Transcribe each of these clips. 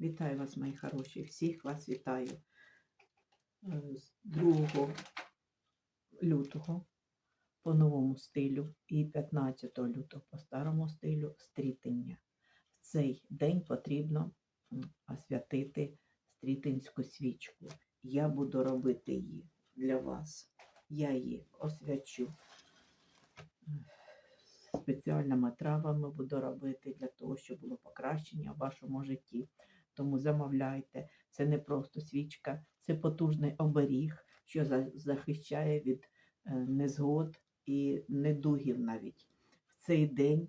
Вітаю вас, мої хороші. Всіх вас вітаю. Е, З 2 лютого по новому стилю і 15 лютого по старому стилю стрітення. В цей день потрібно освятити стрітинську свічку. Я буду робити її для вас. Я її освячу. Спеціальними травами буду робити для того, щоб було покращення в вашому житті. Тому замовляйте. Це не просто свічка, це потужний оберіг, що захищає від е, незгод і недугів навіть. В цей день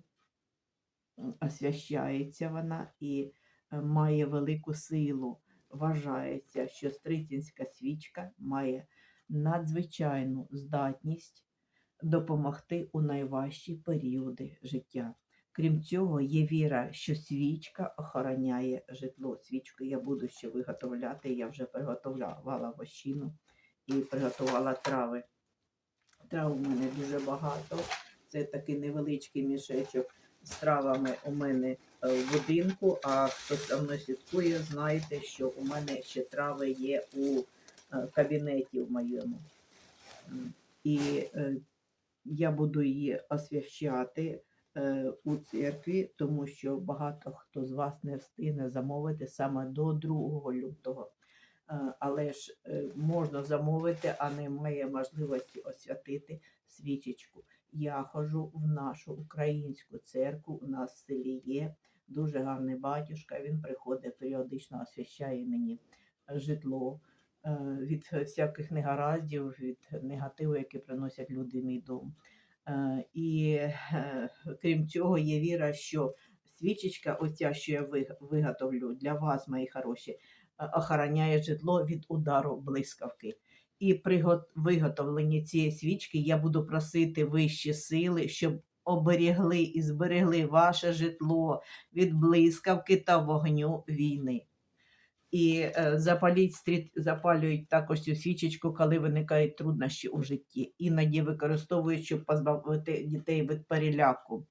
освящається вона і е, має велику силу. Вважається, що стритінська свічка має надзвичайну здатність допомогти у найважчі періоди життя. Крім цього, є віра, що свічка охороняє житло. Свічку я буду ще виготовляти. Я вже приготувала вощину і приготувала трави. Трав у мене дуже багато. Це такий невеличкий мішечок з травами у мене е, в будинку. А хто за мною слідкує, знаєте, що у мене ще трави є у е, кабінеті в моєму. І е, я буду її освящати у церкві, тому що багато хто з вас не встигне замовити саме до 2 лютого. Е, Але ж е, можна замовити, а немає можливості освятити свічечку. Я ходжу в нашу українську церкву. У нас в селі є дуже гарний батюшка. Він приходить періодично освящає мені житло е, від всяких негараздів, від негативу, які приносять люди в мій дом. Е, І е, крім цього, є віра, що свічечка, оця, що я виготовлю для вас, мої хороші, е, охороняє житло від удару блискавки. І при виготовленні цієї свічки я буду просити вищі сили, щоб оберігли і зберегли ваше житло від блискавки та вогню війни. І е, запаліть запалюють також цю свічечку, коли виникають труднощі у житті. Іноді використовують, щоб позбавити дітей від переляку.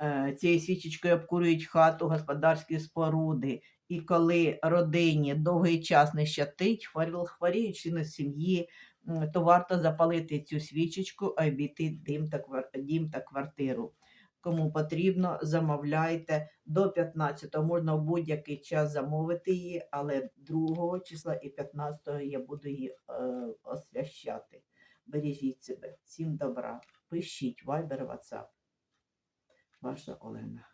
Е, цією свічечкою обкурюють хату, господарські споруди. І коли родині довгий час не щатить, хворі- хворіють члени сім'ї, то варто запалити цю свічечку, а обійти дім та квартиру. Кому потрібно, замовляйте до 15-го. Можна в будь-який час замовити її, але 2 числа і 15-го я буду її е, освящати. Бережіть себе. Всім добра. Пишіть Viber, WhatsApp. Ваша Олена.